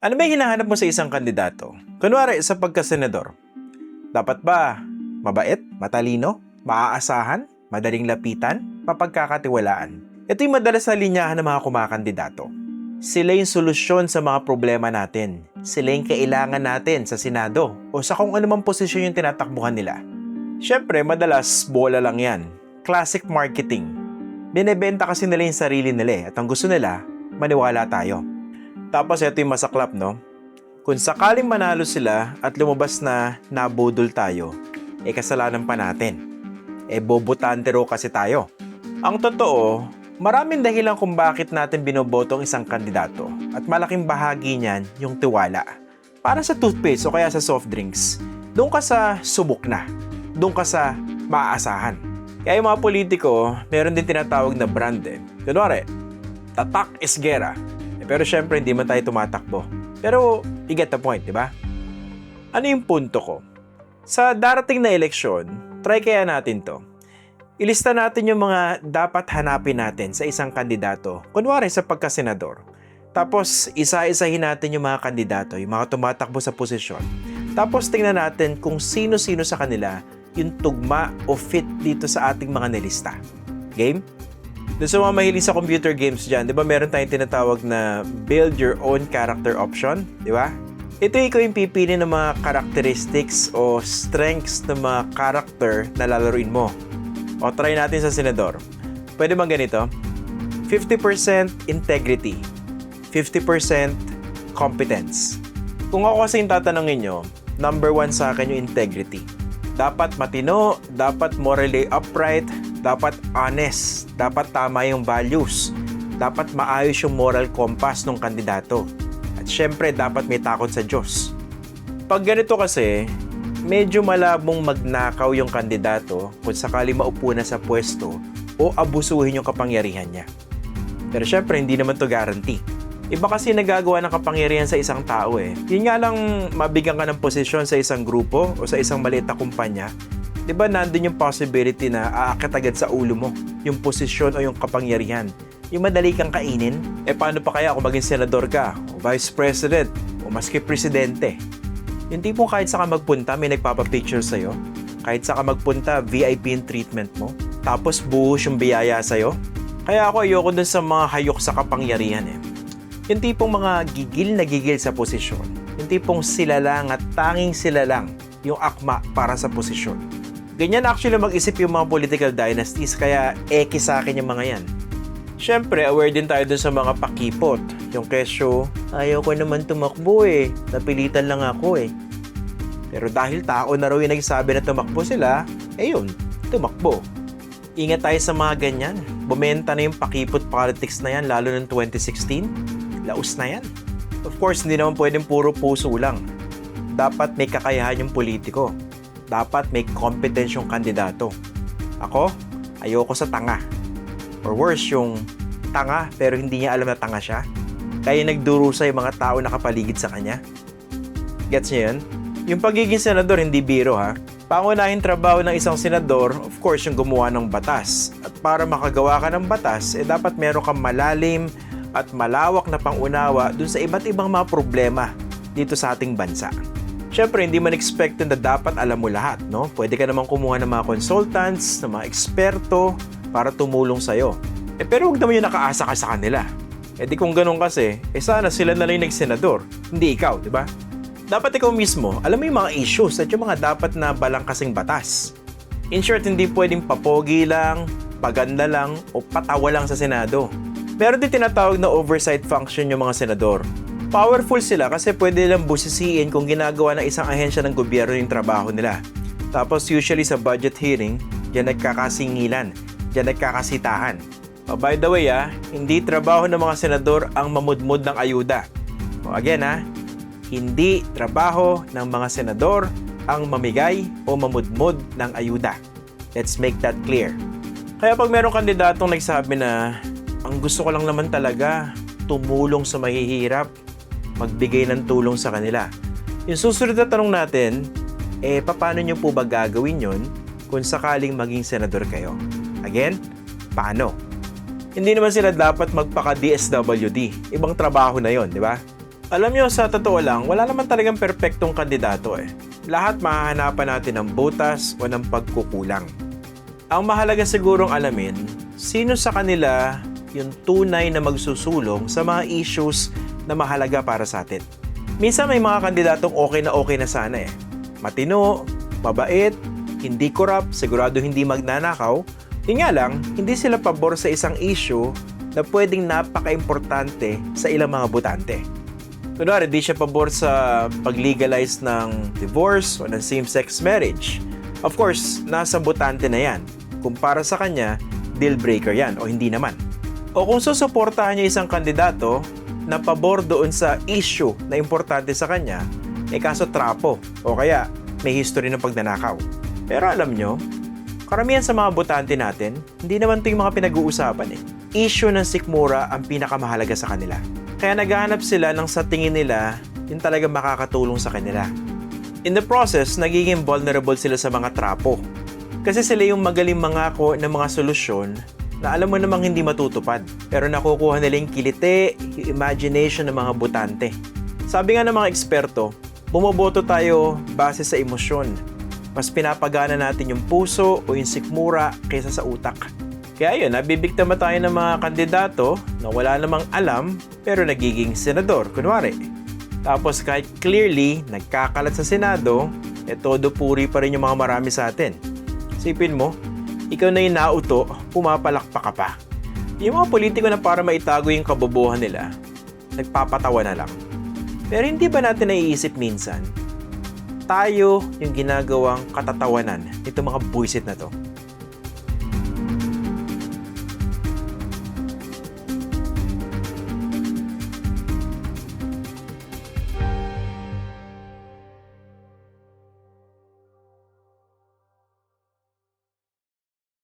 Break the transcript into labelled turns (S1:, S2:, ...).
S1: Ano ba hinahanap mo sa isang kandidato? Kunwari, sa pagkasenador. Dapat ba mabait, matalino, maaasahan, madaling lapitan, mapagkakatiwalaan? Ito yung madalas na linyahan ng mga kumakandidato. Sila yung solusyon sa mga problema natin. Sila yung kailangan natin sa Senado o sa kung anumang posisyon yung tinatakbuhan nila. Siyempre, madalas bola lang yan. Classic marketing. Binebenta kasi nila yung sarili nila eh, at ang gusto nila, maniwala tayo. Tapos ito yung masaklap, no? Kung sakaling manalo sila at lumabas na nabudol tayo, eh kasalanan pa natin. Eh bobotante ro kasi tayo. Ang totoo, maraming dahilan kung bakit natin binoboto ang isang kandidato at malaking bahagi niyan yung tiwala. Para sa toothpaste o kaya sa soft drinks, doon ka sa subok na. Doon ka sa maaasahan. Kaya yung mga politiko, meron din tinatawag na brand eh. Kunwari, tatak. Eh, pero syempre, hindi man tayo tumatakbo. Pero, you get the point, di ba? Ano yung punto ko? Sa darating na eleksyon, try kaya natin to. Ilista natin yung mga dapat hanapin natin sa isang kandidato. Kunwari sa pagkasenador. Tapos, isa-isahin natin yung mga kandidato, yung mga tumatakbo sa posisyon. Tapos, tingnan natin kung sino-sino sa kanila yung tugma o fit dito sa ating mga nilista. Game? Doon sa mga mahilig sa computer games dyan, di ba meron tayong tinatawag na build your own character option? Di ba? Ito ikaw yung pipili ng mga characteristics o strengths ng mga character na lalaruin mo. O try natin sa senador. Pwede bang ganito? 50% integrity, 50% competence. Kung ako kasi yung tatanungin nyo, number one sa akin yung integrity. Dapat matino, dapat morally upright, dapat honest, dapat tama yung values, dapat maayos yung moral compass ng kandidato. At syempre, dapat may takot sa Diyos. Pag ganito kasi, medyo malabong magnakaw yung kandidato kung sakali maupo na sa pwesto o abusuhin yung kapangyarihan niya. Pero syempre, hindi naman to guarantee. Iba kasi nagagawa ng kapangyarihan sa isang tao eh. Yun nga lang mabigyan ka ng posisyon sa isang grupo o sa isang maliit na kumpanya. Di ba nandun yung possibility na aakit agad sa ulo mo yung posisyon o yung kapangyarihan. Yung madali kang kainin. Eh paano pa kaya kung maging senador ka, o vice president, o maski presidente? Yung tipong kahit saan ka magpunta, may nagpapapicture sa'yo. Kahit saan ka magpunta, VIP yung treatment mo. Tapos buhos yung biyaya sa'yo. Kaya ako ayoko dun sa mga hayok sa kapangyarihan eh. Yung tipong mga gigil na gigil sa posisyon. Yung tipong sila lang at tanging sila lang yung akma para sa posisyon. Ganyan actually mag-isip yung mga political dynasties kaya eki sa akin yung mga yan. Siyempre, aware din tayo dun sa mga pakipot. Yung kesyo, ayaw ko naman tumakbo eh. Napilitan lang ako eh. Pero dahil tao na raw yung nagsabi na tumakbo sila, eh yun, tumakbo. Ingat tayo sa mga ganyan. Bumenta na yung pakipot politics na yan, lalo ng 2016 laos na yan. Of course, hindi naman pwedeng puro puso lang. Dapat may kakayahan yung politiko. Dapat may competence yung kandidato. Ako, ayoko sa tanga. Or worse, yung tanga pero hindi niya alam na tanga siya. Kaya nagdurusa yung mga tao na kapaligid sa kanya. Gets niyo yun? Yung pagiging senador, hindi biro ha. Pangunahing trabaho ng isang senador, of course, yung gumawa ng batas. At para makagawa ka ng batas, eh dapat meron kang malalim, at malawak na pangunawa dun sa iba't ibang mga problema dito sa ating bansa. Siyempre, hindi man expected na dapat alam mo lahat, no? Pwede ka namang kumuha ng mga consultants, ng mga eksperto para tumulong sa'yo. Eh, pero huwag naman yung nakaasa ka sa kanila. Eh di kung ganun kasi, eh sana sila na lang yung nagsenador, hindi ikaw, di ba? Dapat ikaw mismo, alam mo yung mga issues at yung mga dapat na balang kasing batas. In short, hindi pwedeng papogi lang, paganda lang, o patawa lang sa Senado Meron din tinatawag na oversight function yung mga senador. Powerful sila kasi pwede nilang busisiin kung ginagawa ng isang ahensya ng gobyerno yung trabaho nila. Tapos usually sa budget hearing, diyan nagkakasingilan, diyan nagkakasitahan. Oh, by the way ah, hindi trabaho ng mga senador ang mamudmud ng ayuda. O again ah, hindi trabaho ng mga senador ang mamigay o mamudmud ng ayuda. Let's make that clear. Kaya pag merong kandidatong nagsabi na ang gusto ko lang naman talaga, tumulong sa mahihirap, magbigay ng tulong sa kanila. Yung susunod na tanong natin, eh paano nyo po ba gagawin yon kung sakaling maging senador kayo? Again, paano? Hindi naman sila dapat magpaka-DSWD. Ibang trabaho na yon, di ba? Alam nyo, sa totoo lang, wala naman talagang perpektong kandidato eh. Lahat mahahanapan natin ng butas o ng pagkukulang. Ang mahalaga sigurong alamin, sino sa kanila yung tunay na magsusulong sa mga issues na mahalaga para sa atin. Minsan may mga kandidatong okay na okay na sana eh. Matino, mabait, hindi corrupt, sigurado hindi magnanakaw. Yun nga lang, hindi sila pabor sa isang issue na pwedeng napaka-importante sa ilang mga botante. Kunwari, di siya pabor sa pag-legalize ng divorce o ng same-sex marriage. Of course, nasa botante na yan. Kung para sa kanya, deal breaker yan o hindi naman. O kung susuportahan niya isang kandidato na pabor doon sa issue na importante sa kanya, eh kaso trapo o kaya may history ng pagnanakaw. Pero alam nyo, karamihan sa mga botante natin, hindi naman ito yung mga pinag-uusapan eh. Issue ng sikmura ang pinakamahalaga sa kanila. Kaya naghahanap sila ng sa tingin nila yung talaga makakatulong sa kanila. In the process, nagiging vulnerable sila sa mga trapo. Kasi sila yung magaling mangako ng mga solusyon na alam mo namang hindi matutupad. Pero nakukuha nila yung kilite, yung imagination ng mga botante. Sabi nga ng mga eksperto, bumoboto tayo base sa emosyon. Mas pinapagana natin yung puso o yung sikmura kaysa sa utak. Kaya yun, nabibiktima tayo ng mga kandidato na wala namang alam pero nagiging senador, kunwari. Tapos kahit clearly nagkakalat sa Senado, eh todo puri pa rin yung mga marami sa atin. Sipin mo, ikaw na yung nauto, pumapalakpak ka pa. Yung mga politiko na para maitago yung kabobohan nila, nagpapatawa na lang. Pero hindi ba natin naiisip minsan, tayo yung ginagawang katatawanan nito mga buisit na to?